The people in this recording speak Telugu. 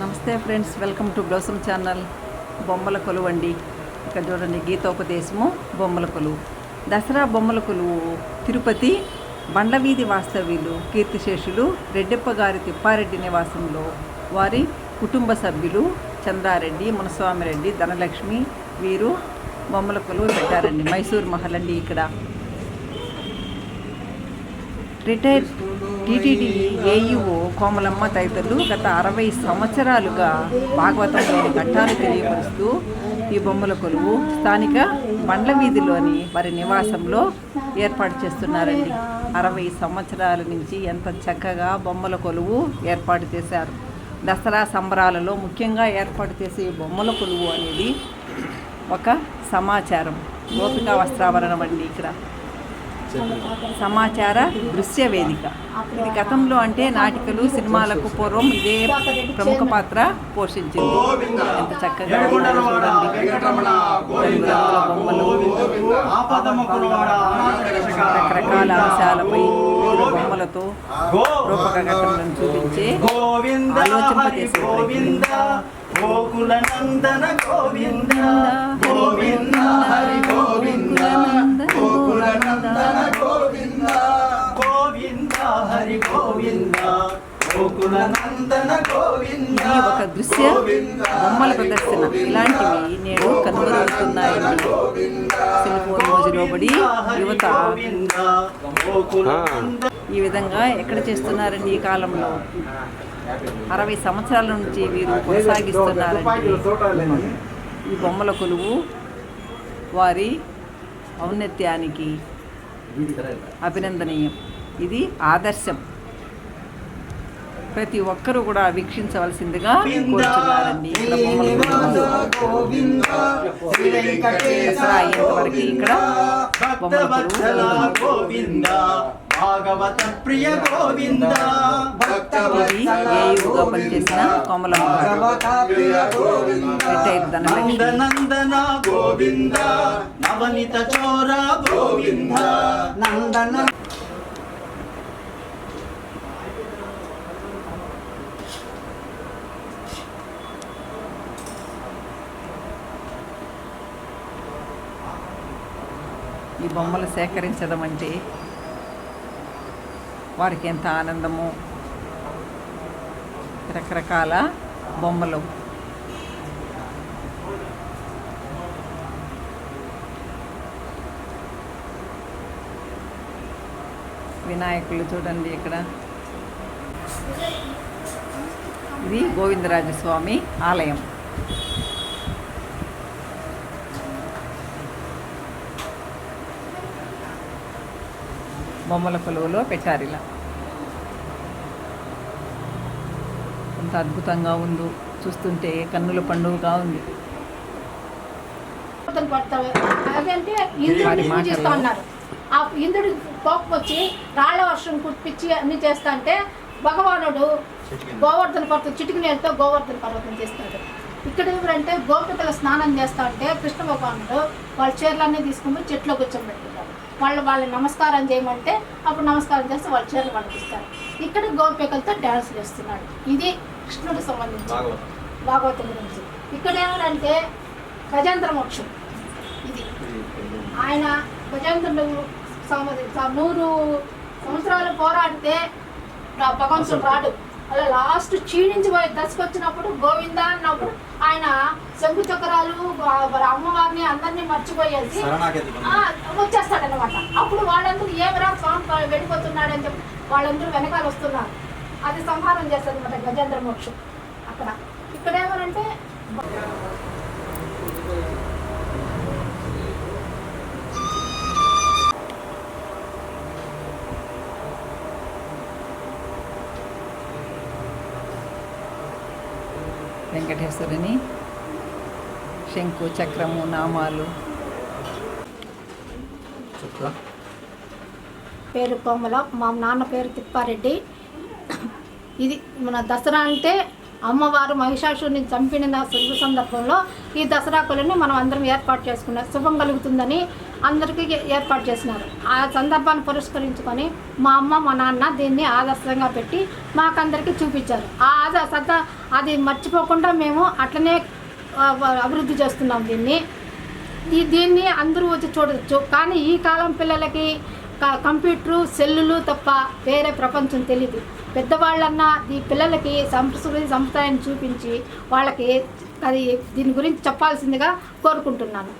Namaste friends welcome to blossom channel. బొమ్మల కొలువు అండి. ఇక్కడ చూడండి గీతోపదేశము బొమ్మల కొలువు. దసరా బొమ్మల కొలువు తిరుపతి బండవీధి వాస్తవ్యులు కీర్తిశేషులు రెడ్డెప్ప గారి తిప్పారెడ్డి నివాసంలో వారి కుటుంబ సభ్యులు చంద్రారెడ్డి మునస్వామిరెడ్డి ధనలక్ష్మి వీరు బొమ్మల కొలువు పెట్టారండి. మైసూర్ మహల్ అండి ఇక్కడ. రిటైర్ టీటీడీ ఏఈఓ కోమలమ్మ తదితరులు గత అరవై సంవత్సరాలుగా భాగవతంలోని ఘట్టాలు తెలియపరుస్తూ ఈ బొమ్మల కొలువు స్థానిక బండ్ల వీధిలోని వారి నివాసంలో ఏర్పాటు చేస్తున్నారండి. అరవై సంవత్సరాల నుంచి ఎంత చక్కగా బొమ్మల కొలువు ఏర్పాటు చేశారు. దసరా సంబరాలలో ముఖ్యంగా ఏర్పాటు చేసే ఈ బొమ్మల కొలువు అనేది ఒక సమాచారం. గోపికా వస్త్రావరణం అండి ఇక్కడ. సమాచార దృశ్య వేదిక. ఇది గతంలో అంటే నాటికలు సినిమాలకు పూర్వం ఇదే ప్రముఖ పాత్ర పోషించింది. ఎంత చక్కగా రకరకాల అంశాలపై బొమ్మలతో రూపకఘటనలను చూపించే ఆలోచింపజేసే గోవింద. గోవింద. ఇది ఒక దృశ్య బొమ్మల ప్రదర్శన. ఇలాంటివి నేడు కనుగొరుగుతున్నాయండి సెల్ ఫోన్ యువత ఈ విధంగా ఎక్కడ చేస్తున్నారండి ఈ కాలంలో? అరవై సంవత్సరాల నుంచి వీరు కొనసాగిస్తున్నారండి. ఈ బొమ్మల కొలువు వారి ఔన్నత్యానికి అభినందనీయం. ఇది ఆదర్శం. ప్రతి ఒక్కరూ కూడా వీక్షించవలసిందిగా కోరుతున్నారండి ఇక్కడ భాగవత ప్రియ గోవింద ఇది ఏయుగా పనిచేసిన కోమలమ్మ రిటైర్ ధనలక్ష్మి నందనందన గోవింద నవనిత చోర గోవింద నందన ఈ బొమ్మలు సేకరించడం అంటే వారికి ఎంత ఆనందము? రకరకాల బొమ్మలు. వినాయకులు చూడండి ఇక్కడ. ఇది గోవిందరాజస్వామి ఆలయం. బొమ్మల కొలువులో పెట్టారు ఇలా. ఎంత అద్భుతంగా ఉందో చూస్తుంటే కన్నుల పండుగగా ఉంది. ఆ ఇంద్రుడి కోపం వచ్చి రాళ్ళ వర్షం కుట్టించి అన్ని చేస్తా అంటే భగవానుడు గోవర్ధన పర్వతం చిటికి నేలతో గోవర్ధన పర్వతం చేస్తాడు. ఇక్కడ ఎవరంటే గోపికల స్నానం చేస్తా ఉంటే కృష్ణ భగవానుడు వాళ్ళ చీరలన్నీ తీసుకుని చెట్లో కూర్చోబెట్టుకుంటారు వాళ్ళు వాళ్ళు నమస్కారం చేయమంటే అప్పుడు నమస్కారం చేస్తే వాళ్ళ చీరలు ఇస్తారు ఇక్కడ గోపికలతో డ్యాన్స్ చేస్తున్నాడు. ఇది కృష్ణుడికి సంబంధించి. భాగవతం. గురించి. ఇక్కడ ఏమంటే గజేంద్ర మోక్షం. ఇది. ఆయన గజేంద్రుడు నూరు సంవత్సరాలు పోరాడితే భగవంతుడు రాడు. అలా లాస్ట్ క్షీణించిపోయే దశకు వచ్చినప్పుడు గోవింద అన్నప్పుడు ఆయన శంకు చక్రాలు అమ్మవారిని అందరినీ మర్చిపోయేసి వచ్చేస్తాడనమాట అప్పుడు వాళ్ళందరూ ఏమరా స్వామి వెళ్ళిపోతున్నాడని చెప్పి వాళ్ళందరూ వెనకాల వస్తున్నారు. అది సంహారం చేస్తుంది అనమాట గజేంద్ర మోక్షం అక్కడ. ఇక్కడ వెంకటేశ్వరుని శంకు చక్రము నామాలు. పేరు కోమల మా నాన్న పేరు తిప్పారెడ్డి. ఇది మన దసరా అంటే అమ్మవారు మహిషాసుని చంపిన శుభ సందర్భంలో ఈ దసరా కొలని మనం అందరం ఏర్పాటు చేసుకున్నాం. శుభం కలుగుతుందని అందరికీ ఏర్పాటు చేసినారు. ఆ సందర్భాన్ని పురస్కరించుకొని మా అమ్మ మా నాన్న దీన్ని ఆదర్శంగా పెట్టి మాకందరికీ చూపించారు. ఆ ఆద సద అది మర్చిపోకుండా మేము అట్లనే అభివృద్ధి చేస్తున్నాం దీన్ని. ఈ దీన్ని అందరూ వచ్చి చూడవచ్చు కానీ ఈ కాలం పిల్లలకి కంప్యూటరు సెల్లులు తప్ప వేరే ప్రపంచం తెలియదు పెద్దవాళ్ళన్నా ఈ పిల్లలకి సంస్కృతి సంప్రదాయాన్ని చూపించి వాళ్ళకి అది దీని గురించి చెప్పాల్సిందిగా కోరుకుంటున్నాను.